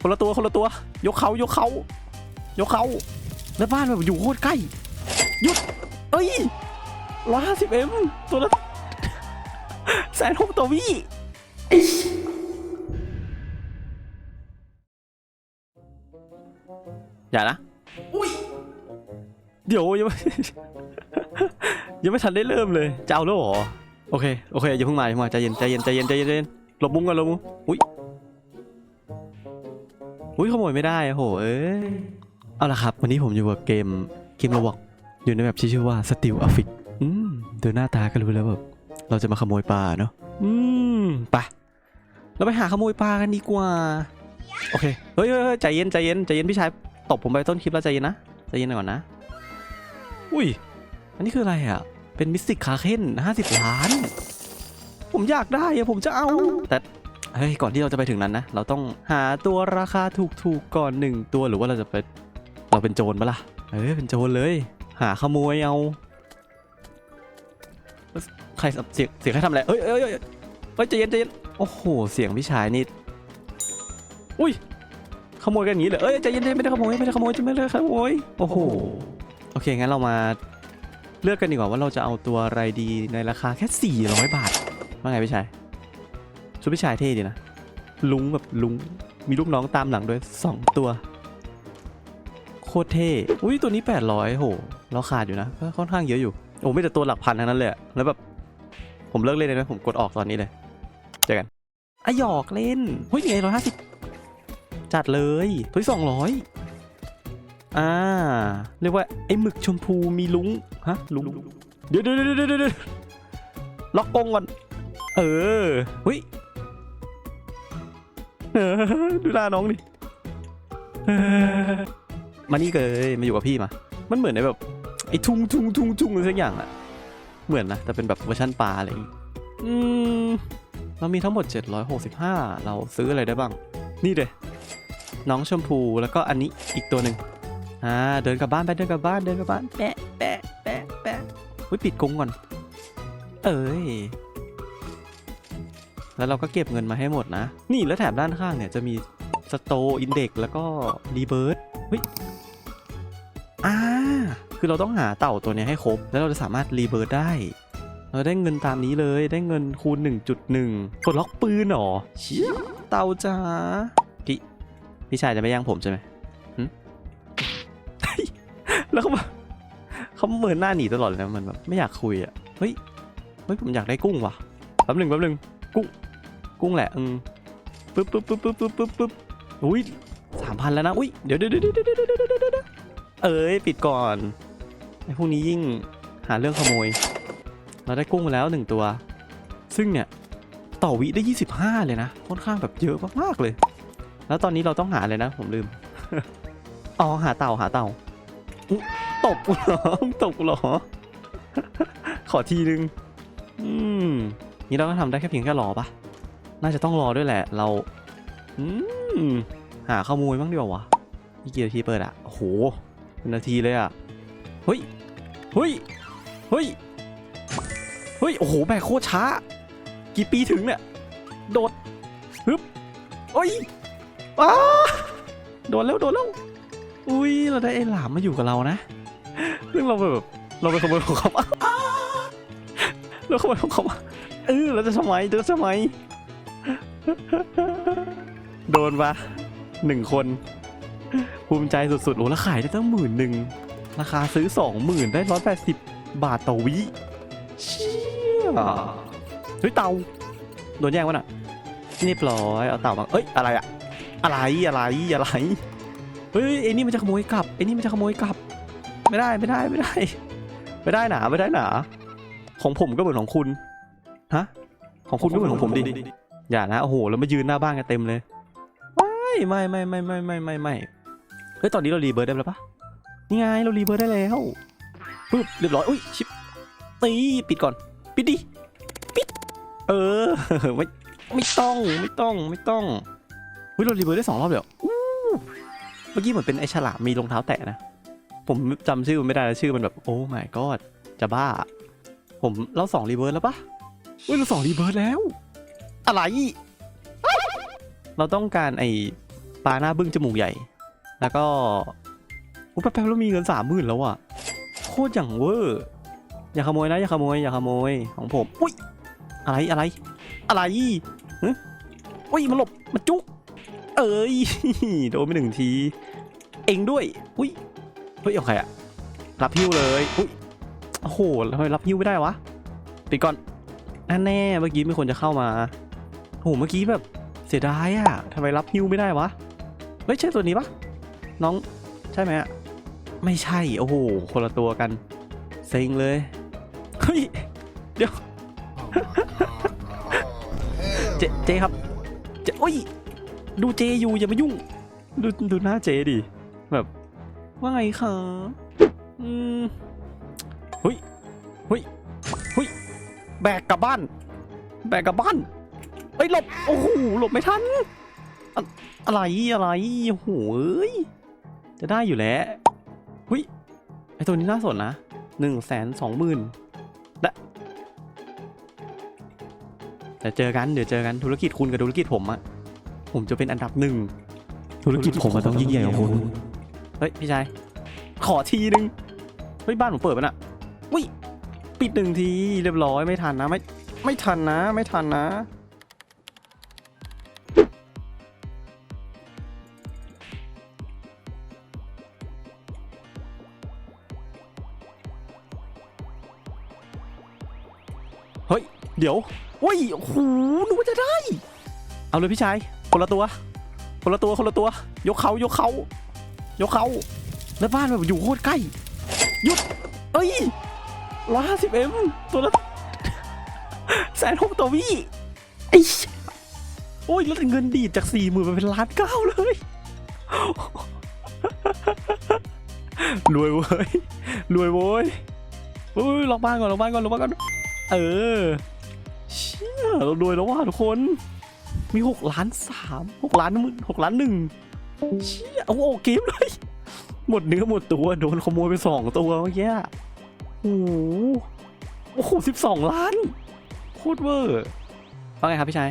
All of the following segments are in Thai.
คนละตัวคนละตัวยกเขายกเขายกเขาแล้วบ้านแบบอยู่โคตรใกล้หยุดเอ้ยร้อยห้าสิบเอ็มตัวละแสนหกต่อวิไอ้อย่านะอุ้ยเดี๋ยวยังไม่ยังไม่ทันได้เริ่มเลยจะเอาแล้วเหรอโอเคโอเคอย่าเพิ่งมาอย่าเพิ่งมาใจเย็นใจเย็นใจเย็นใจเย็นใจเย็นหลบมุมก่อนหลบมุมอุ้ย อุ้ยขโมยไม่ได้อะโหเอ้ยเอาละครับ วันนี้ผมอยู่กับเกมเกมระวอกอยู่ในแบบที่ชื่อว่า Steel a f i c อืมดูหน้าตาก็รู้แล้วแบบเราจะมาขโมยปลาเนาะอืมไปเราไปหาขโมยปลากันดีกว่า โอเคเฮ้ยเฮ้ยเฮ้ยใจเย็นใจเย็นใจเย็นพี่ชายตบผมไปต้นคลิปแล้วใจเย็นนะใจเย็นก่อนนะ อุ้ย อันนี้คืออะไรอะ เป็นมิสติกคาเคนห้าสิบล้าน ผมอยากได้อะผมจะเอาแต่ เฮ้ยก่อนที่เราจะไปถึงนั้นนะ เราต้องหาตัวราคาถูกๆก่อนหนึ่งตัวหรือว่าเราจะไปเราเป็นโจรปะล่ะเอ้ยเป็นโจรเลย หาขโมยเอาใครเสียงเสียงใครทำอะไรเอ้ยเอ้ยเอ้ยเอ้ยใจเย็นใจเย็นโอ้โหเสียงพี่ชายนี่อุ้ยขโมยกันอย่างนี้เลยเอ้ยใจเย็นใจย็นไม่ได้ขโมยไม่ได้ขโมยจะไม่ได้ขโมยโอ้โหโอเคงั้นเรามาเลือกกันดีกว่าว่าเราจะเอาตัวอะไรดีในราคาแค่ 400 บาทว่าไงพี่ชาย ชุดพี่ชายเท่ดีนะ ลุงแบบลุง มีลูกน้องตามหลังด้วย2ตัว โคตรเท่ อุ้ยตัวนี้ 800โห เราขาดอยู่นะก็ค่อนข้างเยอะอยู่ โอ้ไม่แต่ตัวหลักพันทั้งนั้นเลยแล้วแบบ ผมเลิกเล่นเลยนะผมกดออกตอนนี้เลยเจอกันอะหยอกเล่นเฮ้ยไงร้อยห้าสิบจัดเลยเฮ้ยสองร้อยอ่า เรียกว่า ไอ้หมึกชมพูมีลุง ฮะ ลุง เดี๋ยวเดี๋ยวเดี๋ยวเดี๋ยวเดี๋ยวล็อกกงก่อน เออเฮ้ย ดูหน้าน้องดิเออมานี่เลยมาอยู่กับพี่มา มันเหมือนในแบบไอ้ทุ่งทุ่งทุ่งทุ่งอะไรสักอย่างอะเหมือนนะ แต่เป็นแบบเวอร์ชันปลาอะไรอย่างงี้อืมเรามีทั้งหมด 765 เราซื้ออะไรได้บ้าง นี่เลยน้องชมพูแล้วก็อันนี้อีกตัวหนึ่งอ่าเดินกลับบ้านไปเดินกลับบ้านเดินกลับบ้านแปะแปะแปะแปะอุ้ยปิดกรงก่อน เอ้ย แล้วเราก็เก็บเงินมาให้หมดนะ นี่แล้วแถบด้านข้างเนี่ยจะมีสโตอินเด็กแล้วก็รีเบิร์ดเฮ้ยอ่าคือเราต้องหาเต่าตัวเนี้ยให้ครบ แล้วเราจะสามารถรีเบิร์ดได้ เราได้เงินตามนี้เลยได้เงินคูณ 1.1ปลดล็อกปืนหรอเชี่ยเต่าจ้าพี่พี่ชายจะไม่ย่างผมใช่ไหมแล้วเขาเขาเหมือนหน้าหนีตลอดเลยนะมันแบบไม่อยากคุยอะเฮ้ยเฮ้ยผมอยากได้กุ้งว่ะแป๊บหนึ่งแป๊บหนึ่งกุ้ง กุ้งแหละอืมปึ๊บปึ๊บปึ๊บปึ๊บปึ๊บปึ๊บปึ๊บอุ้ยสามพันแล้วนะอุ้ยเดี๋ยวเดี๋ยวเดี๋ยวเดี๋ยวเดี๋ยวเดี๋ยวเอ้ยปิดก่อนไอ้พวกนี้ยิ่งหาเรื่องขโมย เราได้กุ้งมาแล้วหนึ่งตัว ซึ่งเนี่ยต่อวิได้ยี่สิบห้าเลยนะค่อนข้างแบบเยอะมากๆเลย แล้วตอนนี้เราต้องหาเลยนะ ผมลืมอ๋อหาเต่าหาเต่าตกหรอตกหรอ ขอทีนึง อืมนี่เราก็ทำได้แค่เพียงแค่หลอปะ น่าจะต้องรอด้วยแหละ เราอืมหาขโมยบ้างดีกว่าวะกี่นาทีเปิดอะโอ้โหเป็นนาทีเลยอะเฮ้ย เฮ้ย เฮ้ย เฮ้ย โอ้โห แบกโคตรช้า กี่ปีถึงเนี่ย โดดฮึบโอ้ยอ้าโดดแล้วโดดแล้ว อุ้ย เราได้ไอ้หลามมาอยู่กับเรานะ ซึ่งเราแบบ เราไปขโมยของเขามาเราขโมยของเขามาเออเราจะทำไมจะทำไม โดนปะหนึ่งคน ภูมิใจสุดๆโอ้แล้วขายได้ตั้งหมื่นหนึ่ง ราคาซื้อสองหมื่นได้ร้อยแปดสิบบาทต่อวิเชี่ยเฮ้ยเต่าโดนแย่งวะน่ะเรียบร้อยเอาเต่ามาเอ้ยอะไรอะอะไรอะไรอะไรเฮ้ยไอ้นี่มันจะขโมยกลับไอ้นี่มันจะขโมยกลับ ไม่ได้ไม่ได้ไม่ได้ ไม่ได้หนาไม่ได้หนา ของผมก็เหมือนของคุณฮะของคุณก็เหมือนของผมดิ อย่านะโอ้โหแล้วมายืนหน้าบ้านกันเต็มเลย ไม่ไม่ไม่ไม่ไม่ไม่ไม่ไม่เฮ้ยตอนนี้เรารีเบิร์ดได้แล้วปะนี่ไงเรารีเบิร์ดได้แล้วปึ๊บเรียบร้อยอุ้ยชิปตีปิดก่อน ปิดดิปิดเออไม่ไม่ต้องไม่ต้องไม่ต้องเฮ้ยเรารีเบิร์ดได้สองรอบเลยเหรออู้เมื่อกี้เหมือนเป็นไอฉลามมีรองเท้าแตะนะผมจำชื่อมันไม่ได้แล้วชื่อมันแบบโอ้ my god จะบ้า ผมเราสองรีเบิร์ดแล้วปะเฮ้ยเราสองรีเบิร์ดแล้ว อะไร เราต้องการไอ้ปลาหน้าบึ้งจมูกใหญ่ แล้วก็โอ้แป๊บๆแล้วมีเงินสามหมื่นแล้วอะโคตรอย่างเวอร์ อย่าขโมยนะ อย่าขโมย อย่าขโมยของผม อุ้ย อะไร อะไร อะไรฮะอุ้ย มันหลบ มันจุก เอ้ย โดนไปหนึ่งที เองด้วย อุ้ย เฮ้ยเอาใครอะรับหิ้วเลย อุ้ย โอ้โหทำไมรับหิ้วไม่ได้วะปิดก่อนนั่นแน่เมื่อกี้มีคนจะเข้ามา โอ้โหเมื่อกี้แบบเสียดายอะทำไมรับหิ้วไม่ได้วะ เฮ้ยใช่ตัวนี้ปะน้องใช่ไหมอะไม่ใช่ โอ้โห คนละตัวกันเซ็งเลย เฮ้ย เดี๋ยว เจเจครับ เจโอ้ย ดูเจอยู่อย่ามายุ่ง ดูดูหน้าเจดิ แบบว่าไงคะอืมเฮ้ยเฮ้ยเฮ้ย แบกกลับบ้าน แบกกลับบ้าน เอ้ยหลบ โอ้โหหลบไม่ทันอะอะไรอะไรโอ้โหเอ้ยจะได้อยู่แล้วเฮ้ยไอตัวนี้น่าสนนะหนึ่งแสนสองหมื่นเดี๋ยวเจอกันเดี๋ยวเจอกันธุรกิจคุณกับธุรกิจผมอะผมจะเป็นอันดับหนึ่งธุรกิจผมมันต้องยิ่งใหญ่กว่าคุณเฮ้ยพี่ชายขอทีนึงเฮ้ยบ้านผมเปิดปะน่ะวิปิดหนึ่งทีเรียบร้อยไม่ทันนะไม่ไม่ทันนะ ไม่ทันนะ เฮ้ย เดี๋ยวเฮ้ยโอ้โหนึกว่าจะได้ เอาเลยพี่ชาย คนละตัว คนละตัว คนละตัว ยกเขายกเขายกเขาแล้วบ้านแบบอยู่โคตรใกล้ หยุด เอ้ยร้อยห้าสิบเอ็มตัวละแสนหกต่อวิไอ้โอ้ยแล้วเงินดีดจากสี่หมื่นเป็นล้านเก้าเลย รวยเว้ย รวยเว้ยเฮ้ยลอกบ้านก่อนลอกบ้านก่อนลอกบ้านก่อน เออ เชี่ยเรารวยแล้วว่ะทุกคน มีหกล้านสามหกล้านหมื่นหกล้านหนึ่งเชี่ยโอ้โหเกมเลย หมดเนื้อหมดตัว โดนขโมยไปสองตัวเมื่อกี้โอ้โหโอ้โหสิบสองล้านโคตรเวอร์ว่าไงครับพี่ชาย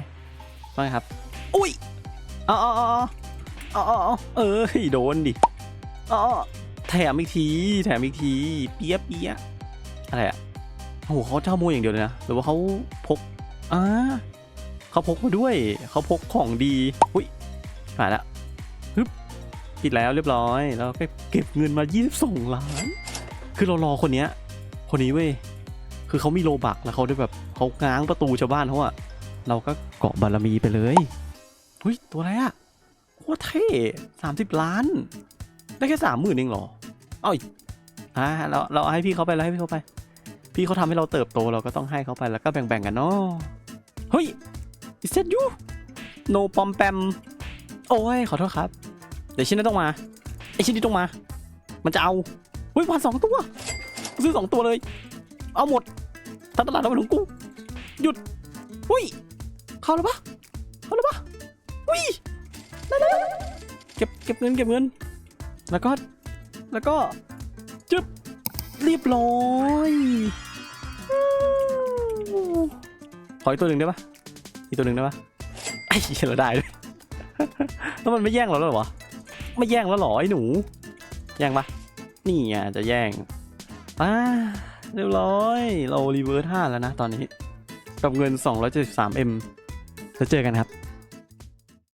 ว่าไงครับ อุ้ยอ๋ออ๋อเออโดนดิอ๋อแถมอีกที แถมอีกที เปียเปียอะไรอะ โอ้โหเขาเจ้าโมยอย่างเดียวเลยนะ หรือว่าเขาพกอ่าเขาพกมาด้วย เขาพกของดี อุ้ยผ่านละฮึบปิดแล้วเรียบร้อย แล้วก็เก็บเงินมา 22 ล้าน คือเรารอคนเนี้ย คนนี้เว้ย คือเขามีโลบักแล้วเขาได้แบบเขาง้างประตูชาวบ้านเขาอะเราก็เกาะบารมีไปเลยเฮ้ยตัวอะไรอะโคตรเท่สามสิบล้าน ได้แค่สามหมื่นเองเหรอ เอ้ยอ่าเราเราให้พี่เขาไปเราให้พี่เขาไป พี่เขาทำให้เราเติบโตเราก็ต้องให้เขาไปแล้วก็แบ่งๆกันเนาะเฮ้ย is that you no ปอมแปมโอ้ยขอโทษครับ เดี๋ยวชิ้นนี้ต้องมาไอชิ้นนี้ต้องมา มันจะเอาเฮ้ยมาสองตัวซื้อสองตัวเลย เอาหมดทั้งตลาดเอาไปของกูหยุดหุ้ยเข้าแล้วปะเข้าแล้วปะหุ้ยได้แล้วเก็บเก็บเงินเก็บเงิน แล้วก็แล้วก็จึ๊บเรียบร้อย ออีกตัวหนึ่งได้ปะอีกตัวหนึ่งได้ปะไอ้เหี้ยเราได้เลยแล้วมันไม่แย่งเราแล้วหรอวะไม่แย่งแล้วหรอไอ้หนู แย่งปะนี่ไงจะแย่งอ่าเรียบร้อย เรารีเวิร์สห้าแล้วนะตอนนี้ กับเงิน 273M แล้วเจอกันครับ